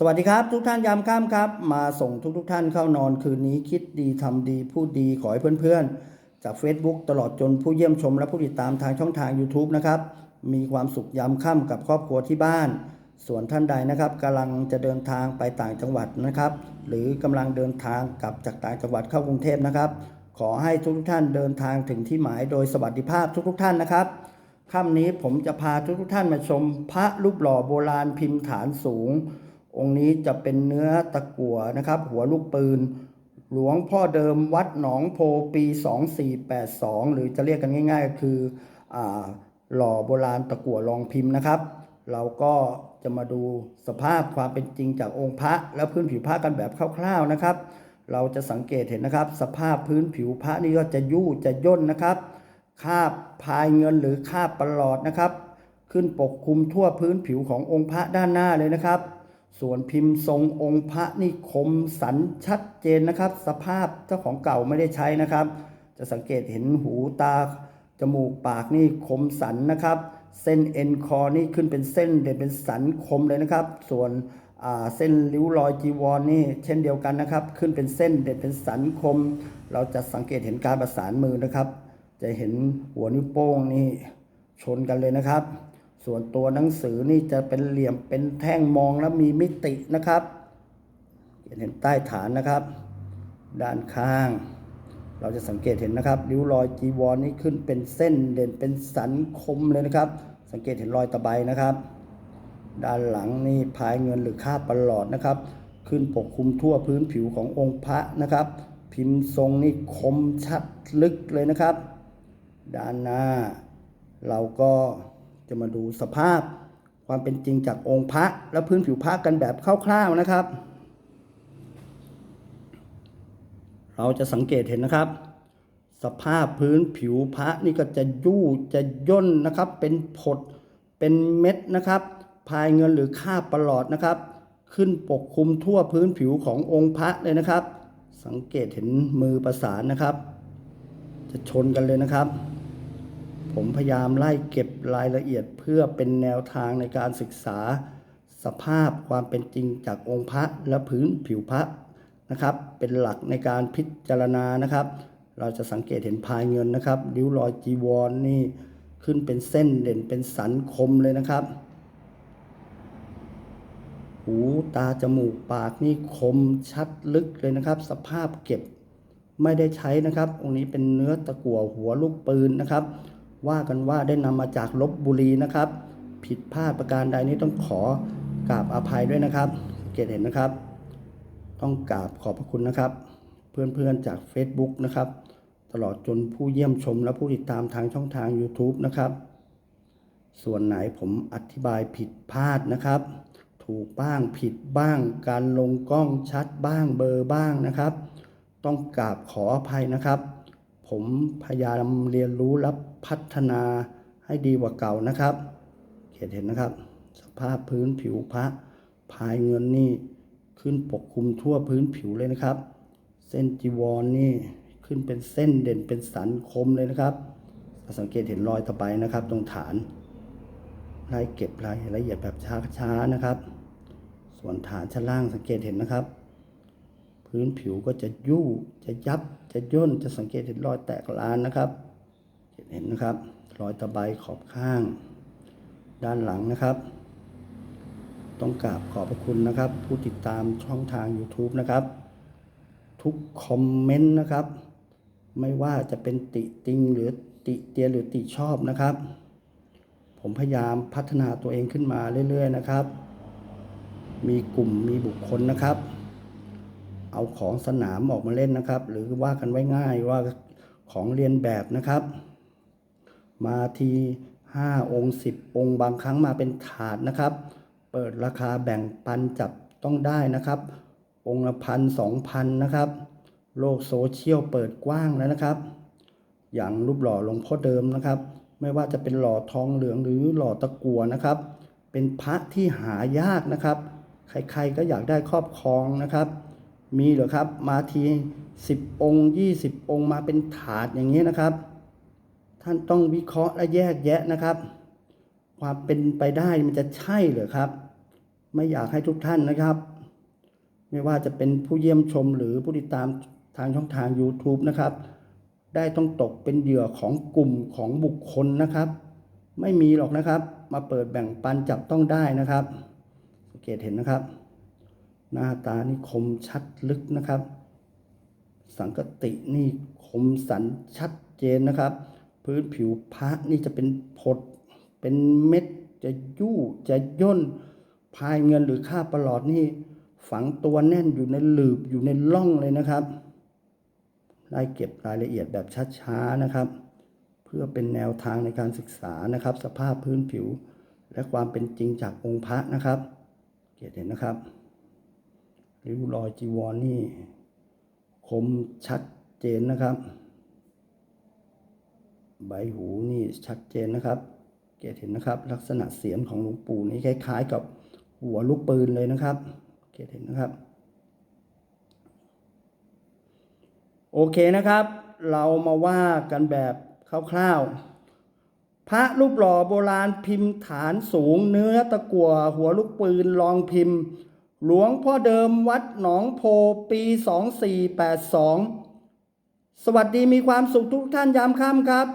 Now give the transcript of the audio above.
สวัสดีครับ ทุกท่านยามค่ำครับ มาส่งทุกทุกท่านเข้านอนคืนนี้คิดดีทำดีพูดดีขอให้เพื่อนๆ จาก Facebook ตลอดจนผู้เยี่ยมชมและผู้ติดตามทางช่องทาง YouTube นะครับ มีความสุขยามค่ำกับครอบครัวที่บ้าน ส่วนท่านใดนะครับกำลังจะเดินทางไปต่างจังหวัดนะครับ หรือกำลังเดินทางกลับจากต่างจังหวัดเข้ากรุงเทพนะครับ ขอให้ทุกๆท่านเดินทางถึงที่หมายโดยสวัสดิภาพทุกๆท่านนะครับค่ำนี้ผมจะพาทุกๆท่านมาชม พระรูปหล่อโบราณพิมพ์ฐานสูง องค์นี้จะเป็นเนื้อตะกั่วนะครับ หัวลูกปืน หลวงพ่อเดิมวัดหนองโพปี 2482 หรือจะเรียกกันง่ายๆก็คืออหล่อโบราณตะกั่วรองพิมพ์นะครับ เราก็จะมาดูสภาพความเป็นจริงจากองค์พระ และพื้นผิวพระกันแบบคร่าวๆนะครับ เราจะสังเกตเห็นนะครับ สภาพพื้นผิวพระนี่ก็จะยู่จะย่นนะครับคาบพายเงินหรือคาบประหลอดนะครับ ขึ้นปกคลุมทั่วพื้นผิวขององค์พระด้านหน้าเลยนะครับ ส่วนพิมพ์ทรงองค์พระนี่คมสันชัดเจนนะครับ สภาพเจ้าของเก่าไม่ได้ใช้นะครับ จะสังเกตเห็นหูตา จมูกปากนี่คมสันนะครับ เส้นเอ็นคอนี่ขึ้นเป็นเส้นเด่นเป็นสันคมเลยนะครับ ส่วนเส้นริ้วรอยจีวรนนี่เช่นเดียวกันนะครับ ขึ้นเป็นเส้นเด่นเป็นสันคม เราจะสังเกตเห็นการประสานมือนะครับ จะเห็นหัวนิ้วโป้งนี่ชนกันเลยนะครับ ส่วนตัวหนังสือนี่จะเป็นเหลี่ยมเป็นแท่งมองแล้วมีมิตินะครับเห็นใต้ฐานนะครับ ด้านข้าง เราจะสังเกตเห็นนะครับริ้วรอยจีวรนี่ขึ้นเป็นเส้นเด่นเป็นสันคมเลยนะครับ สังเกตเห็นรอยตะไบนะครับ ด้านหลังนี่พายเงินหรือคาบประหลอดนะครับ ขึ้นปกคลุมทั่วพื้นผิวขององค์พระนะครับ พิมพ์ทรงนี่คมชัดลึกเลยนะครับ ด้านหน้า เราก็ จะมาดูสภาพความเป็นจริงจากองค์พระและพื้นผิวพระกันแบบคร่าวๆนะครับ เราจะสังเกตเห็นนะครับ สภาพพื้นผิวพระนี่ก็จะยู่จะย่นนะครับ เป็นผดเป็นเม็ดนะครับ พายเงินหรือคาบประหลอดนะครับ ขึ้นปกคลุมทั่วพื้นผิวขององค์พระเลยนะครับ สังเกตเห็นมือประสานนะครับ จะชนกันเลยนะครับ ผมพยายามไล่เก็บรายละเอียดเพื่อเป็นแนวทางในการศึกษา สภาพความเป็นจริงจากองค์พระและพื้นผิวพระนะครับ เป็นหลักในการพิจารณานะครับ เราจะสังเกตเห็นพายเงินนะครับริ้วรอยจีวรนนี่ขึ้นเป็นเส้นเด่นเป็นสันคมเลยนะครับ หูตาจมูกปากนี่คมชัดลึกเลยนะครับ สภาพเก็บไม่ได้ใช้นะครับองค์นี้เป็นเนื้อตะกั่วหัวลูกปืนนะครับ ว่ากันว่าได้นำมาจากลบบุรีนะครับ ผิดพลาดประการใดนี้ต้องขอกราบอภัยด้วยนะครับเกตเห็นนะครับ ต้องกราบขอบพระคุณนะครับ เพื่อนๆจาก Facebook นะครับ ตลอดจนผู้เยี่ยมชมและผู้ติดตามทางช่องทาง YouTube นะครับ ส่วนไหนผมอธิบายผิดพลาดนะครับ ถูกบ้างผิดบ้าง การลงกล้องชัดบ้างเบอร์บ้างนะครับ ต้องกราบขออภัยนะครับ ผมพยายามเรียนรู้และพัฒนาให้ดีกว่าเก่านะครับเห็นเห็นนะครับ สภาพพื้นผิวพระพายเงินนี่ขึ้นปกคลุมทั่วพื้นผิวเลยนะครับ เส้นจีวรนนี่ขึ้นเป็นเส้นเด่นเป็นสันคมเลยนะครับ สังเกตเห็นรอยตะไบนะครับ ตรงฐานไล่เก็บรายละเอียดแบบช้าๆนะครับ ส่วนฐานชั้นล่างสังเกตเห็นนะครับ พื้นผิวก็จะยู่จะยับจะย่นจะสังเกตเห็นรอยแตกลานนะครับเห็นนะครับ รอยตะไบขอบข้าง ด้านหลังนะครับ ต้องกราบขอบพระคุณนะครับ ผู้ติดตามช่องทาง YouTube นะครับ ทุกคอมเมนต์นะครับ ไม่ว่าจะเป็นติติงหรือติเตียนหรือติชอบนะครับ ผมพยายามพัฒนาตัวเองขึ้นมาเรื่อยๆนะครับ มีกลุ่มมีบุคคลนะครับ เอาของสนามออกมาเล่นนะครับ หรือว่ากันไว้ง่ายว่าของเรียนแบบนะครับ มาทีห้าองค์สิบองค์บางครั้งมาเป็นถาดนะครับ เปิดราคาแบ่งปันจับต้องได้นะครับ องค์ละพันสองพันนะครับ โลกโซเชียลเปิดกว้างแล้วนะครับ อย่างรูปหล่อหลวงพ่อเดิมนะครับ ไม่ว่าจะเป็นหล่อทองเหลืองหรือหล่อตะกัวนะครับ เป็นพระที่หายากนะครับ ใครๆก็อยากได้ครอบครองนะครับ มีเหรอครับ มาทีสิบองค์ยี่สิบองค์มาเป็นถาดอย่างนี้นะครับ ท่านต้องวิเคราะห์และแยกแยะนะครับ ความเป็นไปได้มันจะใช่เหรือครับ ไม่อยากให้ทุกท่านนะครับ ไม่ว่าจะเป็นผู้เยี่ยมชมหรือผู้ติดตามทางช่องทาง YouTube นะครับ ได้ต้องตกเป็นเหยื่อของกลุ่มของบุคคลนะครับ ไม่มีหรอกนะครับ มาเปิดแบ่งปันจับต้องได้นะครับสังเกตเห็นนะครับ หน้าตานี่คมชัดลึกนะครับ สังกตินี่คมสันชัดเจนนะครับ พื้นผิวพระนี่จะเป็นผด เป็นเม็ดจะยู่จะย่นพายเงินหรือค่าประหลอดนี่ฝังตัวแน่นอยู่ในหลืบอยู่ในร่องเลยนะครับไล่เก็บรายละเอียดแบบช้าๆนะครับ เพื่อเป็นแนวทางในการศึกษานะครับ สภาพพื้นผิว และความเป็นจริงจากองค์พระนะครับ เกียรติเห็นนะครับ ริ้วรอยจีวรนนี่คมชัดเจนนะครับ ใบหูนี่ชัดเจนนะครับเกตเห็นนะครับ ลักษณะเสียงของหลวงปู่นี่คล้าย ๆ กับหัวลูกปืนเลยนะครับ เกตเห็นนะครับ โอเคนะครับ เรามาว่ากันแบบคร่าวๆพระรูปหล่อโบราณพิมพ์ฐานสูงเนื้อตะกั่วหัวลูกปืนลองพิมพ์ หลวงพ่อเดิมวัดหนองโพปี 2482 สวัสดีมีความสุขทุกท่านยามค่ำครับ